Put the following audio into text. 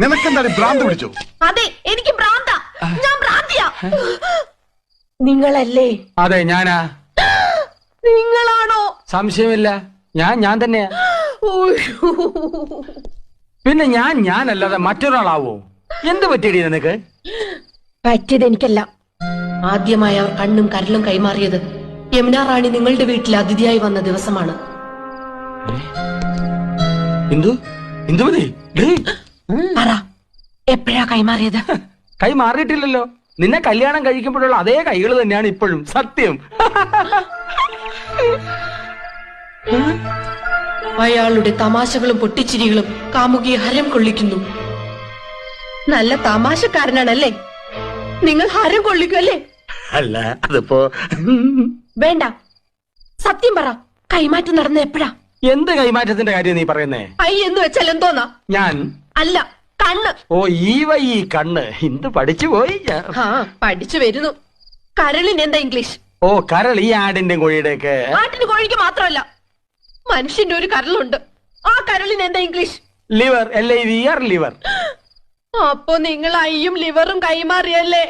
നിനക്കെന്താണ് ഭ്രാന്ത് പിടിച്ചോ? അതെ എനിക്ക് ഭ്രാന്ത. ഞാൻ ഭ്രാന്തിയാ. നിങ്ങളല്ലേ? അതെ ഞാനാ. നിങ്ങളാണോ? സംശയമില്ല. ഞാൻ ഞാൻ തന്നെയാ. പിന്നെ ഞാൻ ഞാനല്ലാതെ മറ്റൊരാളാവോ? എന്ത് പറ്റിയടി നിനക്ക്? പറ്റിയത് എനിക്കല്ല. ആദ്യമായി അവർ കണ്ണും കരലും കൈമാറിയത് യമുന റാണി നിങ്ങളുടെ വീട്ടിൽ അതിഥിയായി വന്ന ദിവസമാണ്. പറ എപ്പോഴാ കൈമാറിയത്? കൈ മാറിയിട്ടില്ലല്ലോ. നിന്നെ കല്യാണം കഴിക്കുമ്പോഴുള്ള അതേ കൈകൾ തന്നെയാണ് ഇപ്പോഴും. സത്യം. അയാളുടെ തമാശകളും പൊട്ടിച്ചിരികളും കാമുകി ഹരം കൊള്ളിക്കുന്നു. നല്ല തമാശക്കാരനാണല്ലേ? നിങ്ങൾ ഹരം കൊള്ളിക്കല്ലേ അല്ല അതിപ്പോ വേണ്ട. സത്യം പറ കൈമാറ്റം നടന്ന എപ്പോഴാ? എന്ത് കൈമാറ്റത്തിന്റെ കാര്യം നീ പറയുന്നേ? ഐ എന്ന് വെച്ചാൽ എന്തോന്നാ? ഞാൻ അല്ല. കണ്ണ്. ഓ ഈ വൈ ഈ കണ്ണ്. ഇന്ന് പഠിച്ചു പോയി ഞാൻ. ആ പഠിച്ചു വരുന്നു. കരളിന് എന്താ ഇംഗ്ലീഷ്? ഓ കരൾ ഈ ആടിന്റെ കോഴിയുടെ ഒക്കെ ആട്ടിന് കോഴിക്ക് മാത്രമല്ല മനുഷ്യന്റെ ഒരു കരളുണ്ട്. ആ കരളിന് എന്താ English? Liver L I V R liver. അപ്പൊ നിങ്ങൾ അയ്യും ലിവറും കൈമാറിയല്ലേ?